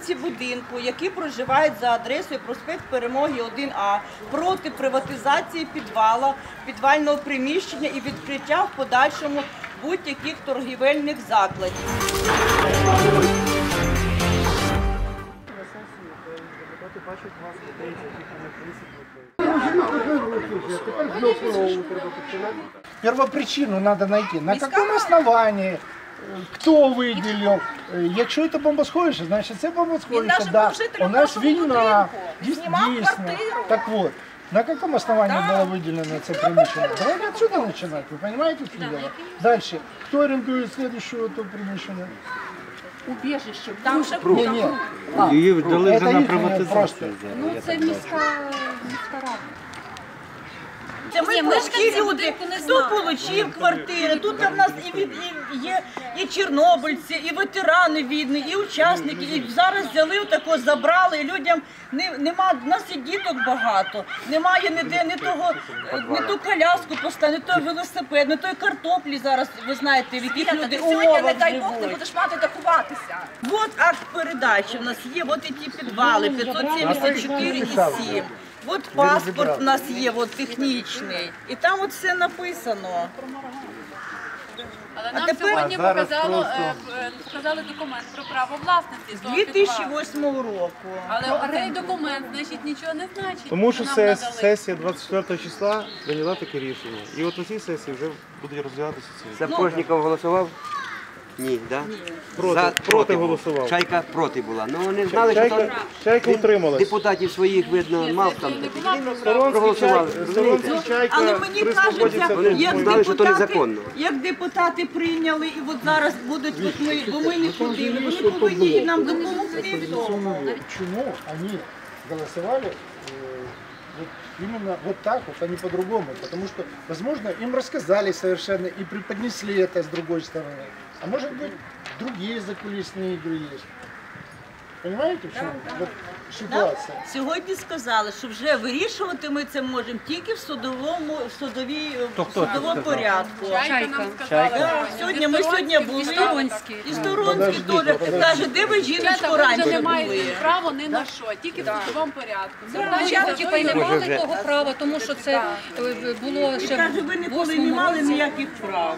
мешканці будинку, які проживають за адресою проспект Перемоги 1А, проти приватизації підвала, підвального приміщення і відкриття в подальшому будь-яких торгівельних закладів. Первопричину надо найти. На каком основании? э, Хто виділив? Е, Якщо це бомбосховище, значить це бомбосховище. навіть Да. був жителем У нас нашого війна. будинку. Дійс- Знімав Дійсно. квартиру. Так вот, на каком основании было выделено це приміщення? Давайте отсюда начинать, вы понимаете, что дело? Дальше. Кто орендует следующее то приміщення? Убіжище. Там же Ні, ні. А, Її дали вже це на їхнє приватизацію. просто. Ну, це міська, міська рада. Це ми мешканці люди. Хто отримав квартири? Тут в нас і, від- і є і чорнобильці, і ветерани війни, і учасники. І зараз взяли отако, забрали. І людям не, нема, в нас і діток багато. Немає ніде не того, не ту коляску поставити, не той велосипед, не той картоплі зараз, ви знаєте, в яких люди Сьогодні, не дай Бог, не будеш мати де ховатися. От акт передачі у нас є, от і ті підвали, 574 і 7. От паспорт у нас є, от технічний. І там от все написано. Але нам тепер- сьогодні А зараз показало, е, е, показали документ про право власності. З того підвалу. 2008 року. Але цей документ, значить, нічого не значить. Тому що нам сес- надали. сесія 24 числа прийняла таке рішення. І от на цій сесії вже буде розглядатися це. Сапожников голосував? Ні, да? Проти, За- проти був. голосував. Чайка проти була. Ну вони знали, що Чайка, там чайка утрималась. депутатів своїх, видно, мав там. Не була про право. Сторонський проголосували, чайка, розумієте? Сторонський чайка Але мені при свободі кажеться, це Вони як знали, що то депутати, незаконно. як депутати прийняли, і от зараз будуть, от ми, бо ми не ходили, вони повинні нам допомогти в тому. Почему они голосовали э, вот именно вот так вот, а не по-другому? Потому что, возможно, им рассказали совершенно и преподнесли это с другой стороны. А может быть, другие закулисные игры есть. Понимаете, в чем вот ситуация? Сьогодні сказали, що вже вирішувати ми це можемо тільки в судовому в судовій в судовому порядку. Чайка нам сказала. Да, сьогодні ми сьогодні були І Сторонський. і Сторонський теж каже, де ви жіночку Дівчата, ви вже раніше не були? маєте права ні на що, тільки в судовому порядку. Спочатку Типа й не Може, мали вже- того права, тому що це е, було І ще каже, ви в ніколи не восьмому мали році. ніяких прав.